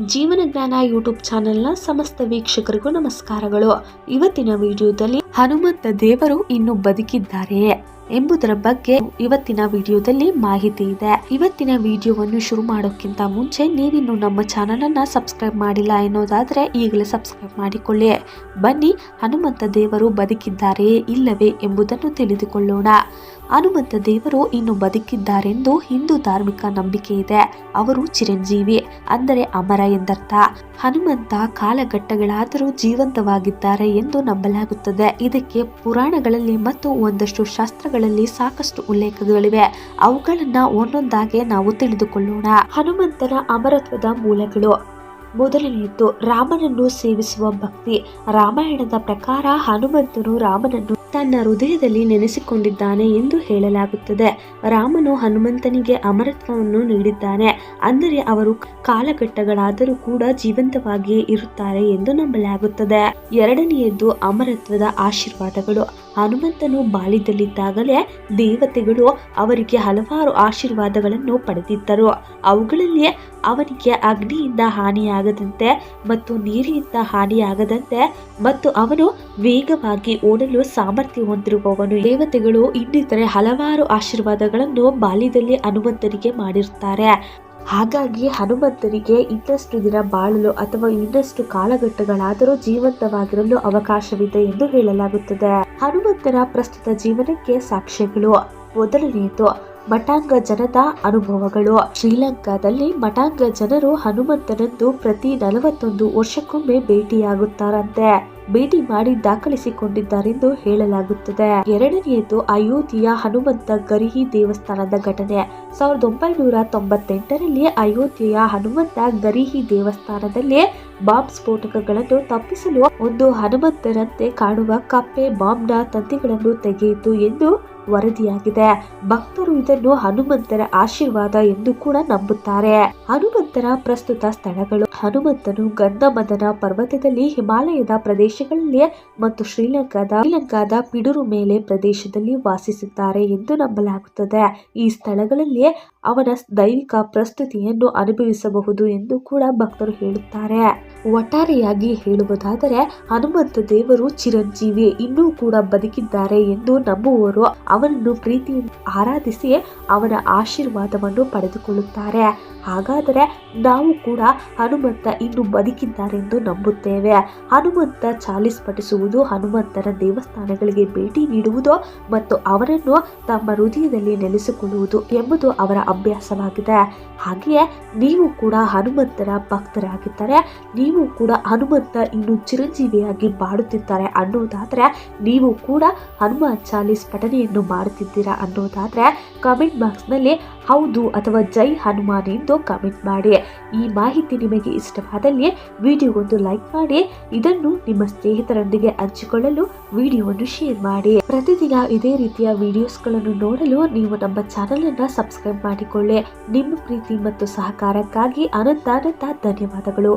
ಜೀವನ ಜ್ಞಾನ ಯೂಟ್ಯೂಬ್ ಚಾನೆಲ್ನ ಸಮಸ್ತ ವೀಕ್ಷಕರಿಗೂ ನಮಸ್ಕಾರಗಳು. ಇವತ್ತಿನ ವಿಡಿಯೋದಲ್ಲಿ ಹನುಮಂತ ದೇವರು ಇನ್ನು ಬದುಕಿದ್ದಾರೆಯೇ? ಎಂಬುದರ ಬಗ್ಗೆ ಇವತ್ತಿನ ವಿಡಿಯೋದಲ್ಲಿ ಮಾಹಿತಿ ಇದೆ. ಇವತ್ತಿನ ವಿಡಿಯೋವನ್ನು ಶುರು ಮಾಡೋಕ್ಕಿಂತ ಮುಂಚೆ ನೀವಿನ್ನು ನಮ್ಮ ಚಾನಲ್ ಅನ್ನ ಸಬ್ಸ್ಕ್ರೈಬ್ ಮಾಡಿಲ್ಲ ಎನ್ನುವುದಾದ್ರೆ ಈಗಲೇ ಸಬ್ಸ್ಕ್ರೈಬ್ ಮಾಡಿಕೊಳ್ಳಿ. ಬನ್ನಿ, ಹನುಮಂತ ದೇವರು ಬದುಕಿದ್ದಾರೆಯೇ ಇಲ್ಲವೇ ಎಂಬುದನ್ನು ತಿಳಿದುಕೊಳ್ಳೋಣ. ಹನುಮಂತ ದೇವರು ಇನ್ನು ಬದುಕಿದ್ದಾರೆಂದು ಹಿಂದೂ ಧಾರ್ಮಿಕ ನಂಬಿಕೆ ಇದೆ. ಅವರು ಚಿರಂಜೀವಿ, ಅಂದರೆ ಅಮರ ಎಂದರ್ಥ. ಹನುಮಂತ ಕಾಲಘಟ್ಟಗಳಾದರೂ ಜೀವಂತವಾಗಿದ್ದಾರೆ ಎಂದು ನಂಬಲಾಗುತ್ತದೆ. ಇದಕ್ಕೆ ಪುರಾಣಗಳಲ್ಲಿ ಮತ್ತು ಒಂದಷ್ಟು ಶಾಸ್ತ್ರಗಳಲ್ಲಿ ಸಾಕಷ್ಟು ಉಲ್ಲೇಖಗಳಿವೆ. ಅವುಗಳನ್ನ ಒಂದೊಂದಾಗಿ ನಾವು ತಿಳಿದುಕೊಳ್ಳೋಣ. ಹನುಮಂತನ ಅಮರತ್ವದ ಮೂಲಗಳು. ಮೊದಲನೆಯದ್ದು, ರಾಮನನ್ನು ಸೇವಿಸುವ ಭಕ್ತಿ. ರಾಮಾಯಣದ ಪ್ರಕಾರ ಹನುಮಂತನು ರಾಮನನ್ನು ತನ್ನ ಹೃದಯದಲ್ಲಿ ನೆನೆಸಿಕೊಂಡಿದ್ದಾನೆ ಎಂದು ಹೇಳಲಾಗುತ್ತದೆ. ರಾಮನು ಹನುಮಂತನಿಗೆ ಅಮರತ್ವವನ್ನು ನೀಡಿದ್ದಾನೆ. ಅಂದರೆ ಅವರು ಕಾಲಘಟ್ಟಗಳಾದರೂ ಕೂಡ ಜೀವಂತವಾಗಿಯೇ ಇರುತ್ತಾರೆ ಎಂದು ನಂಬಲಾಗುತ್ತದೆ. ಎರಡನೆಯದ್ದು ಅಮರತ್ವದ ಆಶೀರ್ವಾದಗಳು. ಹನುಮಂತನು ಬಾಳಿದಲ್ಲಿದ್ದಾಗಲೇ ದೇವತೆಗಳು ಅವರಿಗೆ ಹಲವಾರು ಆಶೀರ್ವಾದಗಳನ್ನು ಪಡೆದಿದ್ದರು. ಅವುಗಳಲ್ಲಿ ಅವನಿಗೆ ಅಗ್ನಿಯಿಂದ ಹಾನಿಯಾಗದಂತೆ ಮತ್ತು ನೀರಿನಿಂದ ಹಾನಿಯಾಗದಂತೆ ಮತ್ತು ಅವನು ವೇಗವಾಗಿ ಓಡಲು ಸಾಮರ್ಥ್ಯ ಹೊಂದಿರುವವನು. ದೇವತೆಗಳು ಇನ್ನಿತರೆ ಹಲವಾರು ಆಶೀರ್ವಾದಗಳನ್ನು ಬಾಲ್ಯದಲ್ಲಿ ಹನುಮಂತನಿಗೆ ಮಾಡಿರ್ತಾರೆ. ಹಾಗಾಗಿ ಹನುಮಂತನಿಗೆ ಇನ್ನಷ್ಟು ದಿನ ಬಾಳಲು ಅಥವಾ ಇನ್ನಷ್ಟು ಕಾಲಘಟ್ಟಗಳಾದರೂ ಜೀವಂತವಾಗಿರಲು ಅವಕಾಶವಿದೆ ಎಂದು ಹೇಳಲಾಗುತ್ತದೆ. ಹನುಮಂತರ ಪ್ರಸ್ತುತ ಜೀವನಕ್ಕೆ ಸಾಕ್ಷ್ಯಗಳು. ಮೊದಲನೆಯದು, ಮಠಾಂಗ ಜನದ ಅನುಭವಗಳು. ಶ್ರೀಲಂಕಾದಲ್ಲಿ ಮಠಾಂಗ ಜನರು ಹನುಮಂತನಂದು ಪ್ರತಿ ನಲವತ್ತೊಂದು ವರ್ಷಕ್ಕೊಮ್ಮೆ ಭೇಟಿಯಾಗುತ್ತಾರಂತೆ. ಭೇಟಿ ಮಾಡಿ ದಾಖಲಿಸಿಕೊಂಡಿದ್ದಾರೆಂದು ಹೇಳಲಾಗುತ್ತದೆ. ಎರಡನೆಯದು ಅಯೋಧ್ಯೆಯ ಹನುಮಂತ ಗರಿಹಿ ದೇವಸ್ಥಾನದ ಘಟನೆ. ಸಾವಿರದ ಒಂಬೈನೂರ ತೊಂಬತ್ತೆಂಟರಲ್ಲಿ ಅಯೋಧ್ಯೆಯ ಹನುಮಂತ ಗರಿಹಿ ದೇವಸ್ಥಾನದಲ್ಲಿ ಬಾಂಬ್ ಸ್ಫೋಟಕಗಳನ್ನು ತಪ್ಪಿಸಲು ಒಂದು ಹನುಮಂತರಂತೆ ಕಾಣುವ ಕಪ್ಪೆ ಬಾಂಬ್ನ ತಂತಿಗಳನ್ನು ತೆಗೆಯಿತು ಎಂದು ವರದಿಯಾಗಿದೆ. ಭಕ್ತರು ಇದನ್ನು ಹನುಮಂತರ ಆಶೀರ್ವಾದ ಎಂದು ಕೂಡ ನಂಬುತ್ತಾರೆ. ಹನುಮಂತರ ಪ್ರಸ್ತುತ ಸ್ಥಳಗಳು ಹನುಮಂತನು ಗಂಧಮದನ ಪರ್ವತದಲ್ಲಿ ಹಿಮಾಲಯದ ಪ್ರದೇಶಗಳಲ್ಲಿ ಮತ್ತು ಶ್ರೀಲಂಕಾದ ಶ್ರೀಲಂಕಾದ ಪಿಡುರು ಮೇಲೆ ಪ್ರದೇಶದಲ್ಲಿ ವಾಸಿಸುತ್ತಾರೆ ಎಂದು ನಂಬಲಾಗುತ್ತದೆ. ಈ ಸ್ಥಳಗಳಲ್ಲಿ ಅವನ ದೈವಿಕ ಪ್ರಸ್ತುತಿಯನ್ನು ಅನುಭವಿಸಬಹುದು ಎಂದು ಕೂಡ ಭಕ್ತರು ಹೇಳುತ್ತಾರೆ. ಒಟ್ಟಾರೆಯಾಗಿ ಹೇಳುವುದಾದರೆ ಹನುಮಂತ ದೇವರು ಚಿರಂಜೀವಿ ಇನ್ನೂ ಕೂಡ ಬದುಕಿದ್ದಾರೆ ಎಂದು ನಂಬುವವರು ಅವನನ್ನು ಪ್ರೀತಿಯಿಂದ ಆರಾಧಿಸಿ ಅವನ ಆಶೀರ್ವಾದವನ್ನು ಪಡೆದುಕೊಳ್ಳುತ್ತಾರೆ. ಹಾಗಾದರೆ ನಾವು ಕೂಡ ಹನುಮಂತ ಇನ್ನು ಬದುಕಿದ್ದಾರೆಂದು ನಂಬುತ್ತೇವೆ. ಹನುಮಂತ ಚಾಲಿಸ್ ಪಠಿಸುವುದು ಹನುಮಂತನ ದೇವಸ್ಥಾನಗಳಿಗೆ ಭೇಟಿ ನೀಡುವುದು ಮತ್ತು ಅವರನ್ನು ತಮ್ಮ ಹೃದಯದಲ್ಲಿ ನೆಲೆಸಿಕೊಳ್ಳುವುದು ಎಂಬುದು ಅವರ ಅಭ್ಯಾಸವಾಗಿದೆ. ಹಾಗೆಯೇ ನೀವು ಕೂಡ ಹನುಮಂತರ ಭಕ್ತರಾಗಿದ್ದರೆ, ನೀವು ಕೂಡ ಹನುಮಂತ ಇನ್ನು ಚಿರಂಜೀವಿಯಾಗಿ ಬಾಡುತ್ತಿದ್ದಾರೆ ಅನ್ನೋದಾದರೆ, ನೀವು ಕೂಡ ಹನುಮಾನ್ ಚಾಲೀಸ್ ಪಠನೆಯನ್ನು ಮಾಡುತ್ತಿದ್ದೀರಾ ಅನ್ನೋದಾದರೆ ಕಮೆಂಟ್ ಬಾಕ್ಸ್ನಲ್ಲಿ ಹೌದು ಅಥವಾ ಜೈ ಹನುಮಾನ್ ಎಂದು ಕಮೆಂಟ್ ಮಾಡಿ. ಈ ಮಾಹಿತಿ ನಿಮಗೆ ಇಷ್ಟವಾದಲ್ಲಿ ವಿಡಿಯೋಗೊಂದು ಲೈಕ್ ಮಾಡಿ. ಇದನ್ನು ನಿಮ್ಮ ಸ್ನೇಹಿತರೊಂದಿಗೆ ಹಂಚಿಕೊಳ್ಳಲು ವಿಡಿಯೋವನ್ನು ಶೇರ್ ಮಾಡಿ. ಪ್ರತಿದಿನ ಇದೇ ರೀತಿಯ ವಿಡಿಯೋಸ್ಗಳನ್ನು ನೋಡಲು ನೀವು ನಮ್ಮ ಚಾನೆಲ್ ಅನ್ನ ಸಬ್ಸ್ಕ್ರೈಬ್ ಮಾಡಿಕೊಳ್ಳಿ. ನಿಮ್ಮ ಪ್ರೀತಿ ಮತ್ತು ಸಹಕಾರಕ್ಕಾಗಿ ಅನಂತ ಅನಂತ ಧನ್ಯವಾದಗಳು.